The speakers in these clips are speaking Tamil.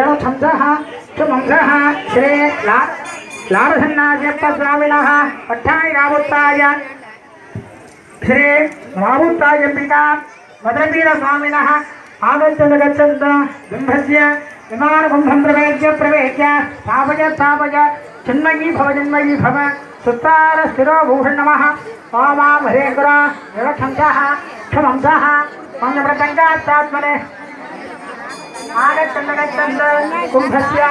देवछंसः सुमंसः श्री ला लारसन्नास्यप्पस्वामिनः पट्टाणि रावुत्ताय श्री रावुत्तायम्बिका मदरवीरस्वामिनः आगच्छन्तु गच्छन्तु बिम्बस्य विमानकुम्भं प्रवेद्य प्रवेद्य स्थापय स्थापय चिन्मयी भव जन्मयी भव सुतारस्थिरो भूषण नमः वामा हरेन्द्र देवछंसः सुमंसः पञ्चप्रतङ्गात्मने आगच्छन्नगच्छन्त कुम्भस्य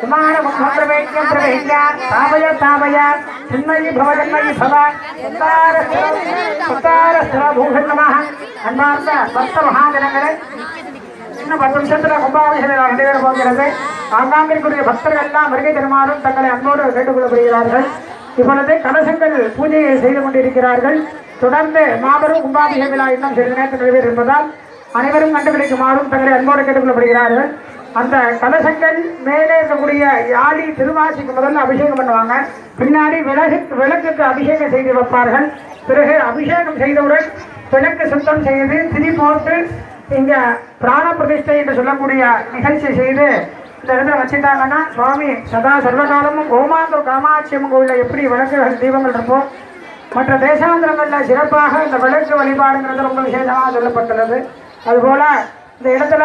कुमारकुम्भं प्रवेद्यं प्रवेद्य तापय तापय चिन्मयि भव जन्मयि भव சுத்தாரஸ்திர பூஷன் நம அன்பார்ந்த பக்த மகாஜனங்களே இன்னும் பத்து நிமிஷத்துல கும்பாபிஷேகம் நடைபெற போகிறது ஆங்காங்கிற்குரிய பக்தர்கள் எல்லாம் வருகை தருமாறும் தங்களை அன்போடு கேட்டுக்கொள்ளப்படுகிறார்கள் இப்பொழுது கலசங்கள் பூஜையை செய்து கொண்டிருக்கிறார்கள் தொடர்ந்து மாபெரும் கும்பாபிஷேக விழா இன்னும் சிறிது நேரத்தில் நடைபெறும் என்பதால் அனைவரும் கண்டுபிடிக்குமாறும் தங்களை அன்போடு கேட்டுக்கொள்ளப்படுகிறார்கள். அந்த கலசங்கள் மேலே இருக்கக்கூடிய யாழி திருவாசிக்கு முதல்ல அபிஷேகம் பண்ணுவாங்க. பின்னாடி விளக்கு விளக்குக்கு அபிஷேகம் செய்து வைப்பார்கள். பிறகு அபிஷேகம் செய்தவுடன் விளக்கு சுத்தம் செய்து திரி போட்டு இங்கே பிராண பிரதிஷ்டை என்று சொல்லக்கூடிய நிகழ்ச்சி செய்து இந்த இடத்துல வச்சுட்டாங்கன்னா சுவாமி சதா சர்வகாலமும் கோமாந்தோ காமாட்சி அம்மன் கோவிலில் எப்படி விளக்குகள் தீபங்கள் இருக்கும் மற்ற தேசாந்திரங்களில் சிறப்பாக இந்த விளக்கு வழிபாடுங்கிறது ரொம்ப விசேஷமாக சொல்லப்பட்டுள்ளது. அதுபோல் இந்த இடத்துல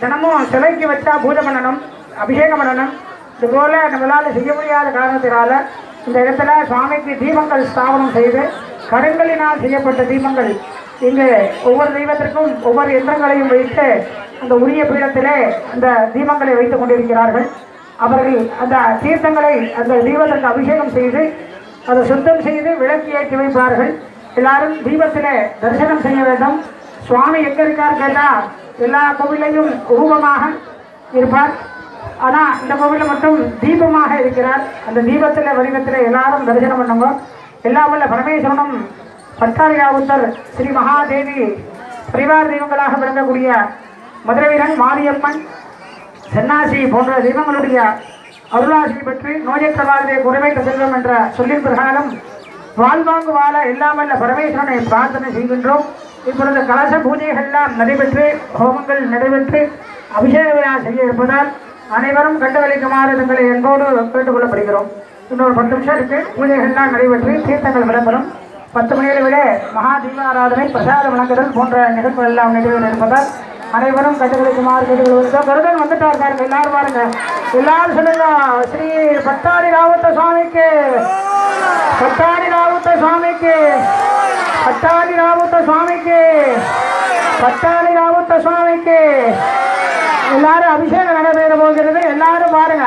தினமும் சிலைக்கு வச்சா பூஜை பண்ணணும் அபிஷேகம் பண்ணணும். இதுபோல் நம்மளால் செய்ய முடியாத காரணத்தினால இந்த இடத்துல சுவாமிக்கு தீபங்கள் ஸ்தாபனம் செய்து கருங்களினால் செய்யப்பட்ட தீபங்கள் இங்கு ஒவ்வொரு தெய்வத்திற்கும் ஒவ்வொரு எந்திரங்களையும் வைத்து அந்த உரிய பீடத்திலே அந்த தீபங்களை வைத்துக் கொண்டிருக்கிறார்கள். அவர்கள் அந்த தீர்த்தங்களை அந்த தீபத்திற்கு அபிஷேகம் செய்து அதை சுத்தம் செய்து விளக்கு ஏற்றி வைப்பார்கள். எல்லாரும் தீபத்திலே தரிசனம் செய்ய வேண்டும். சுவாமி எங்க இருக்கார் கேட்டா எல்லா கோவிலையும் ரூபமாக இருப்பார். ஆனா இந்த கோவிலில் மட்டும் தீபமாக இருக்கிறார். அந்த தீபத்தில் வடிவத்தில் எல்லாரும் தரிசனம் பண்ணுங்க. எல்லாம் வல்ல பரமேஸ்வரனும் பட்டாரியாவுத்தர் ஸ்ரீ மகாதேவி பரிவார தெய்வங்களாக விளங்கக்கூடிய மதுரவீரன் மாரியம்மன் சென்னாசி போன்ற தெய்வங்களுடைய அருளாசி பற்றி நோயற்ற வாழ்வே குறைவைத்த செல்வம் என்ற சொல்லின் பிரகாரம் வாழ்வாங்கு வாழ எல்லாமல்ல பரமேஸ்வரனை பிரார்த்தனை செய்கின்றோம். இப்பொழுது கலச பூஜைகள்லாம் நடைபெற்று ஹோமங்கள் நடைபெற்று அபிஷேக விழா செய்ய இருப்பதால் அனைவரும் கண்டுகளிக்குமாறு தங்களை எங்கோடு கேட்டுக்கொள்ளப்படுகிறோம். இன்னொரு பத்து நிமிஷம் இருக்கு பூஜைகள்லாம் நடைபெற்று தீர்த்தங்கள் விளம்பரம் பத்து மணியை விட மகா தீபாராதனை பிரசாத வழங்குதல் போன்ற நிகழ்வுகள் எல்லாம் நிகழ்வுகள் இருப்பதால் அனைவரும் கண்டுகளுக்குமாறு கேட்டுக்கொள்வதோ கருதன் வந்துட்டார் பாருங்க எல்லாரும் பாருங்க. எல்லாரும் சொல்லுங்க ஸ்ரீ பட்டாரி ராவத்த சுவாமிக்கு பட்டாரி ராவுத்த சுவாமிக்கு. பட்டாதி ராவுத்த சுவாமிக்கு. பட்டாதி ராவுத்த சுவாமிக்கு. எல்லாரும் அபிஷேகம் நடைபெற போகிறது. எல்லாரும் பாருங்க.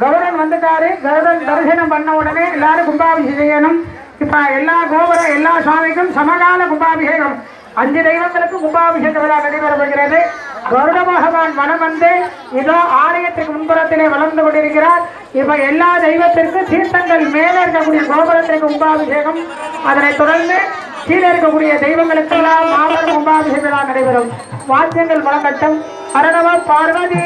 கருடன் வந்துட்டாரு. கருடன் தரிசனம் பண்ண உடனே எல்லாரும் கும்பாபிஷேகம் செய்யணும். இப்ப எல்லா கோபுரம் எல்லா சுவாமிக்கும் சமகால கும்பாபிஷேகம். அஞ்சு தெய்வங்களுக்கு கும்பாபிஷேக விழா நடைபெற போகிறது. கருட பகவான் மனம் வந்து இதோ ஆலயத்திற்கு முன்புறத்திலே வளர்ந்து கொண்டிருக்கிறார். இப்ப எல்லா தெய்வத்திற்கும் தீர்த்தங்கள் மேலே இருக்கக்கூடிய கோபுரத்திற்கு கும்பாபிஷேகம். அதனைத் தொடர்ந்து கீழே இருக்கக்கூடிய தெய்வங்களுக்கெல்லாம் மாபெரும் கும்பாபிஷேக விழா நடைபெறும். வாத்தியங்கள் முழங்கட்டம் அரணவ பார்வதி